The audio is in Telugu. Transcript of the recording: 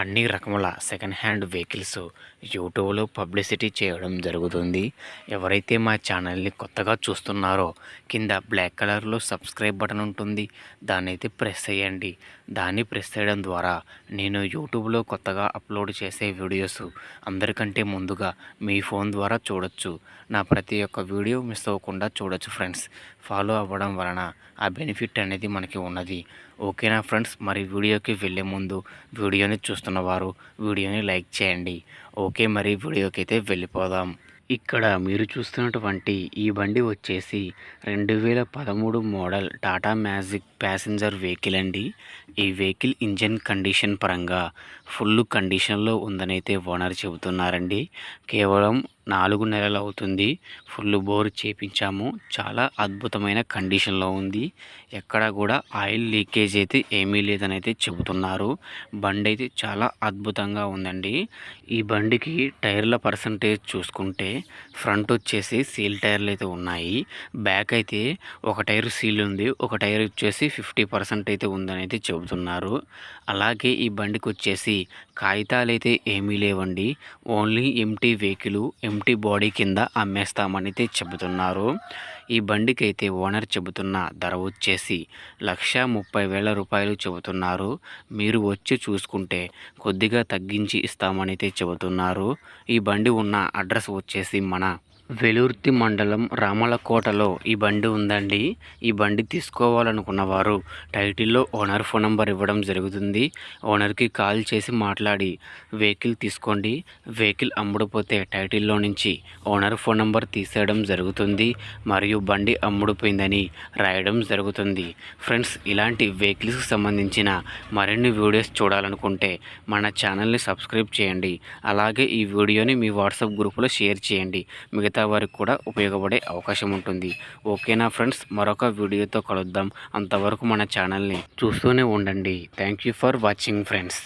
అన్ని రకముల సెకండ్ హ్యాండ్ వెహికల్స్ యూట్యూబ్లో పబ్లిసిటీ చేయడం జరుగుతుంది. ఎవరైతే మా ఛానల్ని కొత్తగా చూస్తున్నారో కింద బ్లాక్ కలర్లో సబ్స్క్రైబ్ బటన్ ఉంటుంది. దాన్ని అయితే ప్రెస్ చేయండి. దాన్ని ప్రెస్ చేయడం ద్వారా నేను యూట్యూబ్లో కొత్తగా అప్లోడ్ చేసే వీడియోస్ అందరికంటే ముందుగా మీ ఫోన్ ద్వారా చూడొచ్చు. నా ప్రతి ఒక్క వీడియో మిస్ అవ్వకుండా చూడొచ్చు ఫ్రెండ్స్ ఫాలో అవ్వడం వలన ఆ బెనిఫిట్ అనేది మనకి ఉన్నది. ఓకేనా ఫ్రెండ్స్ మరి వీడియోకి వెళ్ళే ముందు వీడియోని చూస్తున్న వారు వీడియోని లైక్ చేయండి. ఓకే మరి వీడియోకి అయితే వెళ్ళిపోదాం. ఇక్కడ మీరు చూస్తున్నటువంటి ఈ బండి వచ్చేసి రెండు వేల పదమూడు model Tata magic passenger vehicle అండి. ఈ వెహికల్ ఇంజన్ కండిషన్ పరంగా ఫుల్ కండిషన్లో ఉందనైతే ఓనర్ చెబుతున్నారండి. కేవలం నాలుగు నెలలు అవుతుంది ఫుల్ బోర్ చేపించాము. చాలా అద్భుతమైన కండిషన్లో ఉంది. ఎక్కడ కూడా ఆయిల్ లీకేజ్ అయితే ఏమీ లేదని అయితే చెబుతున్నారు. బండి అయితే చాలా అద్భుతంగా ఉందండి. ఈ బండికి టైర్ల పర్సంటేజ్ చూసుకుంటే ఫ్రంట్ వచ్చేసి సీల్ టైర్లు అయితే ఉన్నాయి. బ్యాక్ అయితే ఒక టైర్ సీల్ ఉంది. ఒక టైర్ వచ్చేసి ఫిఫ్టీ పర్సెంట్ అయితే ఉందని అయితే చెబుతున్నారు. అలాగే ఈ బండికి వచ్చేసి కాగితాలు అయితే ఏమీ లేవండి. Only empty vehicle empty body కింద అమ్మేస్తామని అయితే చెబుతున్నారు. ఈ బండికి అయితే ఓనర్ చెబుతున్న ధర వచ్చేసి లక్ష ముప్పై వేల రూపాయలు చెబుతున్నారు. మీరు వచ్చి చూసుకుంటే కొద్దిగా తగ్గించి ఇస్తామనైతే చెబుతున్నారు. ఈ బండి ఉన్న అడ్రస్ వచ్చేసి మన వెలుర్తి మండలం రామలకోటలో ఈ బండి ఉందండి. ఈ బండి తీసుకోవాలనుకున్నవారు టైటిల్లో ఓనర్ ఫోన్ నంబర్ ఇవ్వడం జరుగుతుంది. ఓనర్కి కాల్ చేసి మాట్లాడి వెహికల్ తీసుకోండి. వెహికల్ అమ్ముడుపోతే టైటిల్లో నుంచి ఓనర్ ఫోన్ నంబర్ తీసేయడం జరుగుతుంది. మరియు బండి అమ్ముడుపోయిందని రాయడం జరుగుతుంది. ఫ్రెండ్స్ ఇలాంటి వెహికల్స్కి సంబంధించిన మరిన్ని వీడియోస్ చూడాలనుకుంటే మన ఛానల్ని సబ్స్క్రైబ్ చేయండి. అలాగే ఈ వీడియోని మీ వాట్సాప్ గ్రూప్లో షేర్ చేయండి. మిగతా మిగతా వారికి కూడా ఉపయోగపడే అవకాశం ఉంటుంది. ఓకేనా ఫ్రెండ్స్? మరొక వీడియోతో కలుద్దాం. అంతవరకు మన ఛానల్ని చూస్తూనే ఉండండి. Thank you for watching friends.